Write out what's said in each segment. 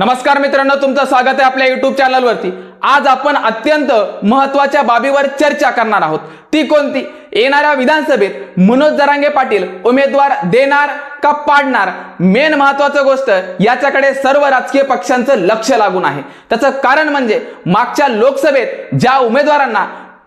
नमस्कार मित्रांनो तुमचं स्वागत आहे आपल्या युट्यूब चॅनलवरती आज आपण अत्यंत महत्त्वाच्या बाबीवर चर्चा करणार आहोत. ती कोणती? येणाऱ्या विधानसभेत मनोज जरांगे पाटील उमेदवार देणार का पाडणार? मेन महत्वाचं गोष्ट याच्याकडे सर्व राजकीय पक्षांचं लक्ष लागून आहे. त्याचं कारण म्हणजे मागच्या लोकसभेत ज्या उमेदवारांना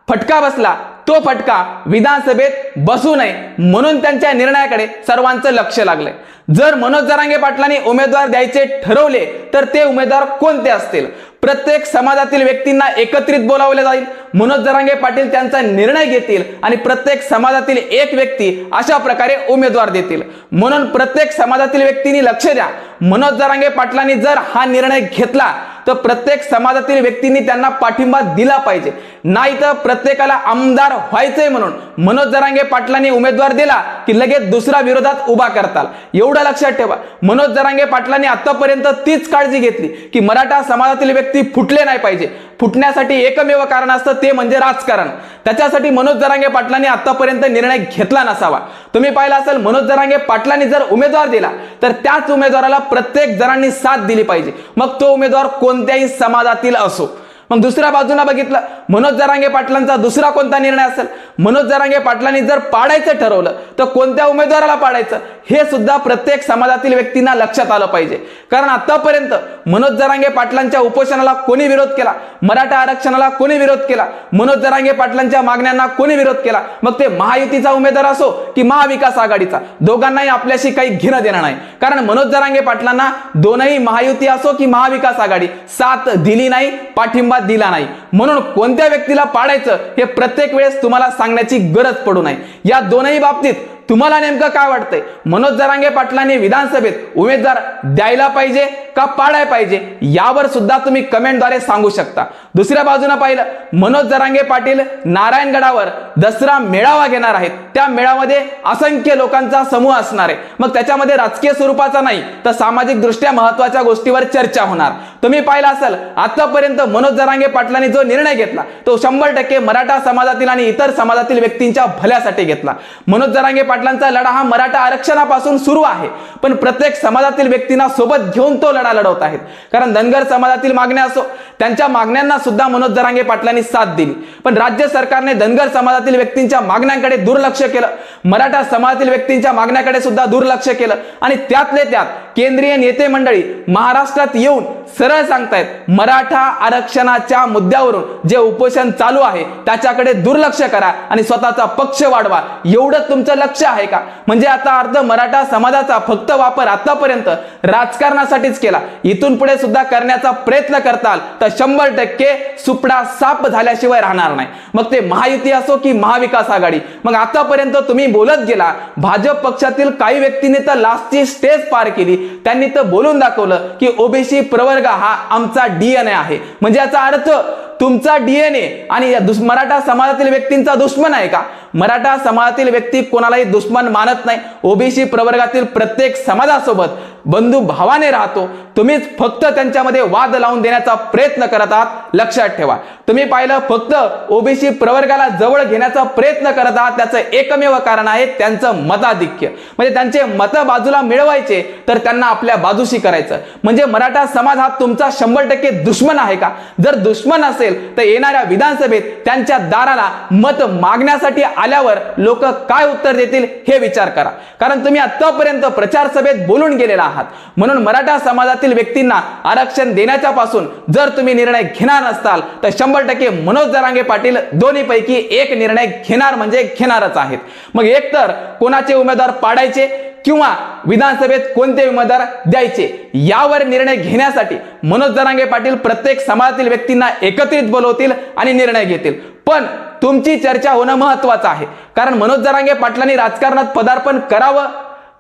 फटका बसला तो फटका विधानसभेत बसू नये म्हणून त्यांच्या निर्णयाकडे सर्वांचं लक्ष लागलंय जर मनोज जरांगे पाटलांनी उमेदवार द्यायचे ठरवले तर ते उमेदवार कोणते असतील? प्रत्येक समाजातील व्यक्तींना एकत्रित बोलावले जाईल. मनोज जरांगे पाटील त्यांचा निर्णय घेतील आणि प्रत्येक समाजातील एक व्यक्ती अशा प्रकारे उमेदवार देतील. म्हणून प्रत्येक समाजातील व्यक्तींनी लक्ष द्या. मनोज जरांगे पाटलांनी जर हा निर्णय घेतला तर प्रत्येक समाजातील व्यक्तींनी त्यांना पाठिंबा दिला पाहिजे. नाही तर प्रत्येकाला आमदार व्हायचंय म्हणून मनोज जरांगे पाटलांनी उमेदवार दिला की लगेच दुसरा विरोधात उभा करताल. एवढं लक्षात ठेवा. मनोज जरांगे पाटलांनी आतापर्यंत तीच काळजी घेतली की मराठा समाजातील व्यक्ती फुटले नाही पाहिजे. फुटण्यासाठी एकमेव कारण असतं ते म्हणजे राजकारण. त्याच्यासाठी मनोज जरांगे पाटलांनी आतापर्यंत निर्णय घेतला नसावा. तुम्ही पाहिला असेल मनोज जरांगे पाटलांनी जर उमेदवार दिला तर त्याच उमेदवाराला प्रत्येक जणांनी साथ दिली पाहिजे. मग तो उमेदवार कोणत्याही समाजातील असो. मग दुसऱ्या बाजूला बघितलं मनोज जरांगे पाटलांचा दुसरा कोणता निर्णय असेल? मनोज जरांगे पाटलांनी जर पाडायचं ठरवलं तर कोणत्या उमेदवाराला पाडायचं? हे सुद्धा प्रत्येक समाजातील व्यक्तींना लक्षात आलं पाहिजे. कारण आतापर्यंत मनोज जरांगे पाटलांच्या उपोषणाला कोणी विरोध केला? मराठा आरक्षणाला कोणी विरोध केला? मनोज जरांगे पाटलांच्या मागण्यांना कोणी विरोध केला? मग ते महायुतीचा उमेदवार असो की महाविकास आघाडीचा दोघांनाही आपल्याशी काही घेणं देणं नाही. कारण मनोज जरांगे पाटलांना दोनही महायुती असो की महाविकास आघाडी साथ दिली नाही पाठिंबा दिला नाही. म्हणून कोणत्या व्यक्तीला पाडायचं हे प्रत्येक वेळेस तुम्हाला सांगण्याची गरज पडू नये. या दोनही बाबतीत तुम्हाला नेमकं काय वाटतंय? मनोज जरांगे पाटलांनी विधानसभेत उमेदवार द्यायला पाहिजे का पाडाय पाहिजे? यावर सुद्धा तुम्ही कमेंटद्वारे सांगू शकता. दुसऱ्या बाजूने पाहिलं मनोज जरांगे पाटील नारायणगडावर दसरा मेळावा घेणार आहेत. त्या मेळामध्ये असंख्य लोकांचा समूह असणार आहे. मग त्याच्यामध्ये राजकीय स्वरूपाचा नाही तर सामाजिक दृष्ट्या महत्त्वाच्या गोष्टीवर चर्चा होणार. तुम्ही पाहिलं असेल आतापर्यंत मनोज जरांगे पाटलांनी जो निर्णय घेतला तो शंभर टक्के मराठा समाजातील आणि इतर समाजातील व्यक्तींच्या भल्यासाठी घेतला. मनोज जरांगे पाटलांचा लढा हा मराठा आरक्षणापासून सुरू आहे. पण प्रत्येक समाजातील व्यक्तींना सोबत घेऊन तो लढा लढवत आहेत. कारण धनगर समाजातील मागण्या असो त्यांच्या मागण्यांना सुद्धा मनोज जरांगे पाटलांनी साथ दिली. पण राज्य सरकारने धनगर समाजातील व्यक्तींच्या मागण्यांकडे दुर्लक्ष केलं. मराठा समाजातील व्यक्तींच्या मागण्याकडे सुद्धा दुर्लक्ष केलं. आणि त्यातले त्यात केंद्रीय नेते मंडळी महाराष्ट्रात येऊन सरळ सांगतायत मराठा आरक्षणाच्या मुद्द्यावरून जे उपोषण चालू आहे त्याच्याकडे दुर्लक्ष करा आणि स्वतःचा पक्ष वाढवा. एवढं तुमचं लक्ष आहे का? म्हणजे आता अर्ध मराठा समाजाचा फक्त वापर आतापर्यंत राजकारणासाठीच केला. इथून पुढे सुद्धा करण्याचा प्रयत्न करताल तर शंभर टक्के सुपडा साप झाल्याशिवाय राहणार नाही. मग ते महायुती असो की महाविकास आघाडी मग आतापर्यंत तुम्ही बोलत गेला भाजप पक्षातील काही व्यक्तीने तर लास्टची स्टेज पार केली. त्यांनी तर बोलून दाखवलं की ओबीसी प्रवर्ग हा आमचा डीएनए आहे. म्हणजे याचा अर्थ तुमचा डीएनए आणि या दुस मराठा समाजातील व्यक्तींचा दुश्मन आहे का? मराठा समाजातील व्यक्ती कोणालाही दुश्मन मानत नाही. ओबीसी प्रवर्गातील प्रत्येक समाजासोबत बंधू भावाने राहतो तुम्हीच फक्त त्यांच्यामध्ये वाद लावून देण्याचा प्रयत्न करत आहात लक्षात ठेवा. तुम्ही पाहिलं फक्त ओबीसी प्रवर्गाला जवळ घेण्याचा प्रयत्न करत आहात त्याचं एकमेव कारण आहे त्यांचं मताधिक्य. म्हणजे त्यांचे मत बाजूला मिळवायचे तर त्यांना आपल्या बाजूशी करायचं. म्हणजे मराठा समाज हा तुमचा शंभर टक्के दुश्मन आहे का? जर दुश्मन असेल तर येणाऱ्या विधानसभेत त्यांच्या दाराला मत मागण्यासाठी आल्यावर लोक काय उत्तर देतील हे विचार करा. कारण तुम्ही आतापर्यंत प्रचार सभेत बोलून गेलेला आहात. म्हणून मराठा समाजातील व्यक्तींना आरक्षण देण्याच्या पासून जर तुम्ही निर्णय घेणार नसताल तर शंभर टक्के मनोज जरांगे पाटील दोन्ही पैकी एक निर्णय घेणार म्हणजे घेणारच आहेत. मग एकतर कोणाचे उमेदवार पाडायचे किंवा विधानसभेत कोणते उमेदवार द्यायचे यावर निर्णय घेण्यासाठी मनोज जरांगे पाटील प्रत्येक समाजातील व्यक्तींना एकत्रित बोलवतील आणि निर्णय घेतील. पण तुमची चर्चा होणं महत्वाचं आहे. कारण मनोज जरांगे पाटलांनी राजकारणात पदार्पण करावं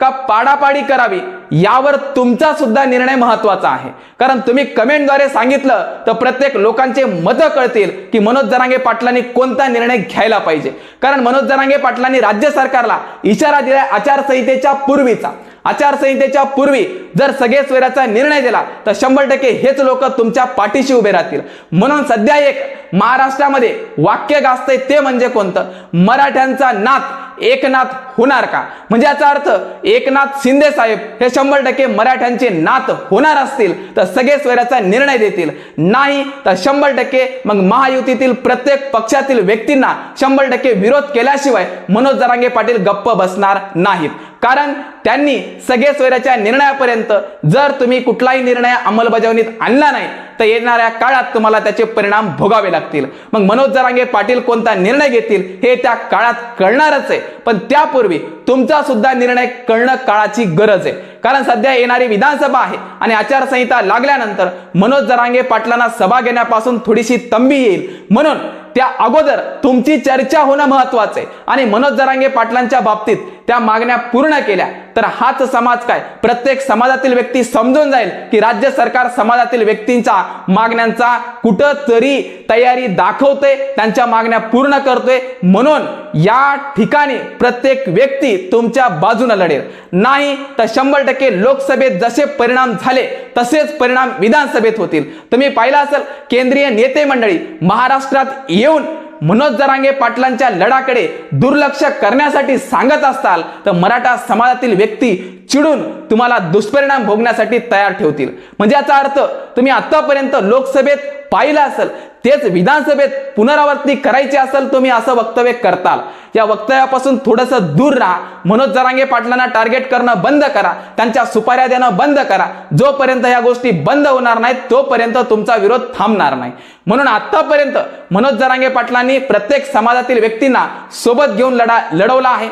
का पाडापाडी करावी यावर तुमचा सुद्धा निर्णय महत्त्वाचा आहे. कारण तुम्ही कमेंटद्वारे सांगितलं तर प्रत्येक लोकांचे मतं कळतील की मनोज जरांगे पाटलांनी कोणता निर्णय घ्यायला पाहिजे. कारण मनोज जरांगे पाटलांनी राज्य सरकारला इशारा दिलाय आचारसंहितेच्या पूर्वीचा. आचारसंहितेच्या पूर्वी जर सगळे स्वराचा निर्णय दिला तर शंभर टक्के हेच लोक तुमच्या पाठीशी उभे राहतील. म्हणून सध्या एक महाराष्ट्रामध्ये वाक्य गाजतंय ते म्हणजे कोणतं? मराठ्यांचा नाथ एकनाथ होणार का? म्हणजे याचा अर्थ एकनाथ शिंदे साहेब हे शंभर टक्के मराठ्यांचे नात होणार असतील तर सगळे स्वैराचा निर्णय देतील. नाही तर शंभर टक्के मग महायुतीतील प्रत्येक पक्षातील व्यक्तींना शंभर टक्के विरोध केल्याशिवाय मनोज जरांगे पाटील गप्प बसणार नाहीत. कारण त्यांनी सगळे स्वैराच्या निर्णयापर्यंत जर तुम्ही कुठलाही निर्णय अंमलबजावणीत आणला नाही तर येणाऱ्या काळात तुम्हाला त्याचे परिणाम भोगावे लागतील. मग मनोज जरांगे पाटील कोणता निर्णय घेतील हे त्या काळात कळणारच आहे. पण त्यापूर्वी तुमचा सुद्धा निर्णय कळणं काळाची गरज आहे. कारण सध्या येणारी विधानसभा आहे आणि आचारसंहिता लागल्यानंतर मनोज जरांगे पाटलांना सभा घेण्यापासून थोडीशी तंबी येईल. म्हणून त्या अगोदर तुमची चर्चा होणं महत्वाचं आहे. आणि मनोज जरांगे पाटलांच्या बाबतीत त्या मागण्या पूर्ण केल्या तर हाच समाज काय? प्रत्येक समाजातील व्यक्ती समजून जाईल की राज्य सरकार समाजातील व्यक्तींच्या मागण्यांचा कुठं तरी तयारी दाखवते त्यांच्या मागण्या पूर्ण करतोय. म्हणून या ठिकाणी प्रत्येक व्यक्ती तुमच्या बाजूने लढेल. नाही तर शंभर टक्के लोकसभेत जसे परिणाम झाले तसेच परिणाम विधानसभेत होतील. तुम्ही पाहिलं असेल केंद्रीय नेते मंडळी महाराष्ट्रात येऊन मनोज जरांगे पाटलांच्या लढाकडे दुर्लक्ष करण्यासाठी सांगत असताल तर मराठा समाजातील व्यक्ती चिडून तुम्हाला दुष्परिणाम भोगण्यासाठी तयार ठेवतील. म्हणजे याचा अर्थ तुम्ही आतापर्यंत लोकसभेत पाहिलं असेल तेच विधानसभेत पुनरावर्ती करायची असेल तुम्ही असं वक्तव्य करताल. या वक्तव्यापासून थोडंसं दूर राहा. मनोज जरांगे पाटलांना टार्गेट करणं बंद करा. त्यांच्या सुपाऱ्या देणं बंद करा. जोपर्यंत या गोष्टी बंद होणार नाहीत तोपर्यंत तुमचा विरोध थांबणार नाही. म्हणून आतापर्यंत मनोज जरांगे पाटलांनी प्रत्येक समाजातील व्यक्तींना सोबत घेऊन लढा लढवला आहे.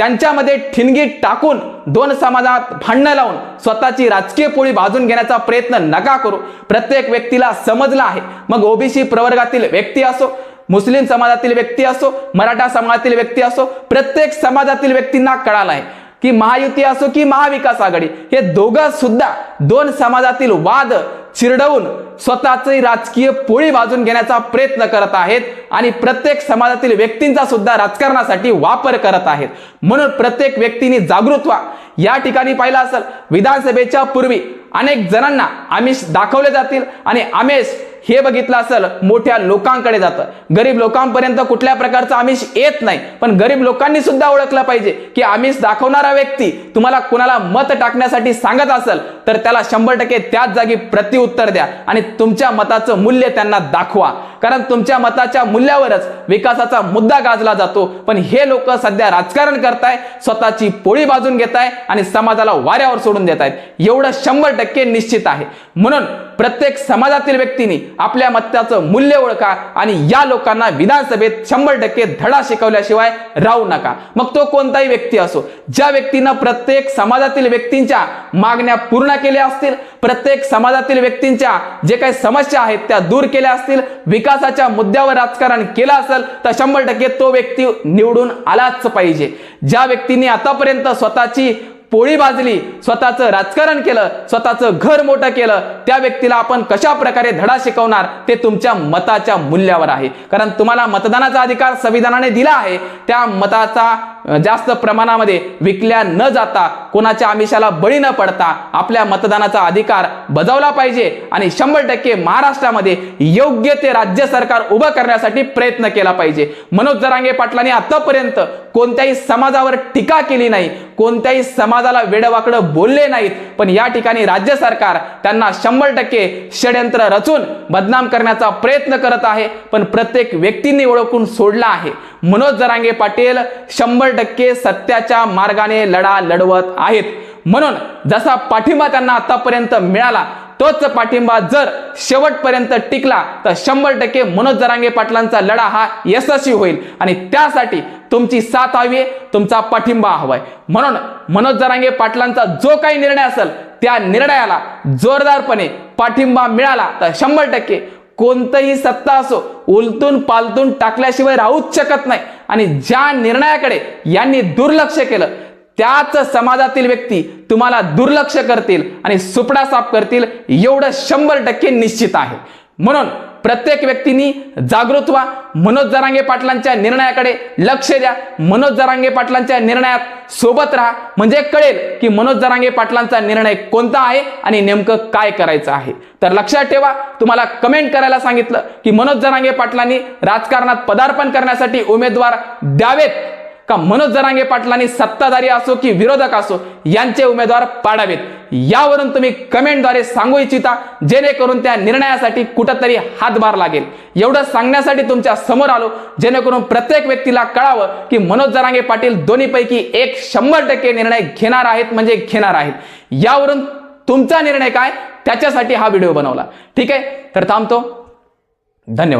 त्यांच्यामध्ये ठिणगी टाकून दोन समाजात भांडणं लावून स्वतःची राजकीय पोळी भाजून घेण्याचा प्रयत्न नका करू. प्रत्येक व्यक्तीला समजलं आहे. मग ओबीसी प्रवर्गातील व्यक्ती असो मुस्लिम समाजातील व्यक्ती असो मराठा समाजातील व्यक्ती असो प्रत्येक समाजातील व्यक्तींना कळालं आहे की महायुती असो की महाविकास आघाडी हे दोघं सुद्धा दोन समाजातील वाद चिरडवून स्वतःचे राजकीय पोळी वाजून घेण्याचा प्रयत्न करत आहेत आणि प्रत्येक समाजातील व्यक्तींचा सुद्धा राजकारणासाठी वापर करत आहेत. म्हणून प्रत्येक व्यक्तीने जागृत व्हा. या ठिकाणी पाहिलं असेल विधानसभेच्या पूर्वी अनेक जणांना आमिष दाखवले जातील आणि आमिष हे बघितलं असेल मोठ्या लोकांकडे जातं. गरीब लोकांपर्यंत कुठल्या प्रकारचं आमिष येत नाही. पण गरीब लोकांनी सुद्धा ओळखलं पाहिजे की आमिष दाखवणारा व्यक्ती तुम्हाला कुणाला मत टाकण्यासाठी सांगत असेल तर त्याला शंभर टक्के त्याच जागी प्रतिउत्तर द्या आणि तुमच्या मताचं मूल्य त्यांना दाखवा. कारण तुमच्या मताच्या मूल्यावरच विकासाचा मुद्दा गाजला जातो. पण हे लोक सध्या राजकारण करताय स्वतःची पोळी बाजून घेताय आणि समाजाला वाऱ्यावर सोडून देत आहेत एवढं शंभर टक्के निश्चित आहे. म्हणून प्रत्येक समाजातील व्यक्तीने आपल्या मताचं मूल्य ओळखा आणि या लोकांना विधानसभेत शंभर टक्के धडा शिकवल्याशिवाय राहू नका. मग तो कोणताही व्यक्ती असो ज्या व्यक्तीनं प्रत्येक समाजातील व्यक्तींच्या मागण्या पूर्ण केल्या असतील प्रत्येक समाजातील व्यक्तींच्या जे काही समस्या आहेत त्या दूर केल्या असतील विकासाच्या मुद्द्यावर राजकारण केलं असेल तर शंभर टक्के तो व्यक्ती निवडून आलाच पाहिजे. ज्या व्यक्तींनी आतापर्यंत स्वतःची पोळी भाजली स्वतःचं राजकारण केलं स्वतःचं घर मोठं केलं त्या व्यक्तीला आपण कशा प्रकारे धडा शिकवणार ते तुमच्या मताच्या मूल्यावर आहे. कारण तुम्हाला मतदानाचा अधिकार संविधानाने दिला आहे त्या मताचा जास्त प्रमाणामध्ये विकल्या न जाता कोणाच्या आमिषाला बळी न पडता आपल्या मतदानाचा अधिकार बजावला पाहिजे आणि शंभर टक्के महाराष्ट्रामध्ये योग्य ते राज्य सरकार उभं करण्यासाठी प्रयत्न केला पाहिजे. मनोज जरांगे पाटलांनी आतापर्यंत कोणत्याही समाजावर टीका केली नाही कोणत्याही समाजाला वेडवाकडं बोलले नाहीत पण या ठिकाणी राज्य सरकार त्यांना शंभर टक्के षडयंत्र रचून बदनाम करण्याचा प्रयत्न करत आहे पण प्रत्येक व्यक्तींनी ओळखून सोडला आहे. मनोज जरांगे पाटील शंभर टक्के सत्याच्या मार्गाने लढा लढवत आहेत. म्हणून जसा पाठिंबा त्यांना आतापर्यंत मिळाला तोच पाठिंबा जर शेवटपर्यंत टिकला तर शंभर टक्के मनोज जरांगे पाटलांचा लढा हा यशस्वी होईल. आणि त्यासाठी तुमची साथ हवी आहे तुमचा पाठिंबा हवाय म्हणून मनोज जरांगे पाटलांचा जो काही निर्णय असेल त्या निर्णयाला जोरदारपणे पाठिंबा मिळाला तर शंभर टक्के कोणतंही सत्ता असो उलतून पालतून टाकल्याशिवाय राहूच शकत नाही. आणि ज्या निर्णयाकडे यांनी दुर्लक्ष केलं त्याच समाजातील व्यक्ती तुम्हाला दुर्लक्ष करतील आणि सुपडा साफ करतील एवढं शंभर टक्के निश्चित आहे. म्हणून प्रत्येक व्यक्तींनी जागृत व्हा. मनोज जरांगे पाटलांच्या निर्णयाकडे लक्ष द्या. मनोज जरांगे पाटलांच्या निर्णयात सोबत राहा. म्हणजे कळेल की मनोज जरांगे पाटलांचा निर्णय कोणता आहे आणि नेमकं काय करायचं आहे. तर लक्षात ठेवा तुम्हाला कमेंट करायला सांगितलं की मनोज जरांगे पाटलांनी राजकारणात पदार्पण करण्यासाठी उमेदवार द्यावेत. का मनोज जरांगे पाटलांनी सत्ताधारी असो की विरोधक असो यांचे उमेदवार पाडावेत. यावरून तुम्ही कमेंटद्वारे सांगू इच्छिता जेणेकरून त्या निर्णयासाठी कुठंतरी हातभार लागेल. एवढं सांगण्यासाठी तुमच्यासमोर आलो जेणेकरून प्रत्येक व्यक्तीला कळावं की मनोज जरांगे पाटील दोन्हीपैकी एक शंभर टक्के निर्णय घेणार आहेत म्हणजे घेणार आहेत. यावरून तुमचा निर्णय काय? त्याच्यासाठी हा व्हिडिओ बनवला. ठीक आहे? तर थांबतो. धन्यवाद.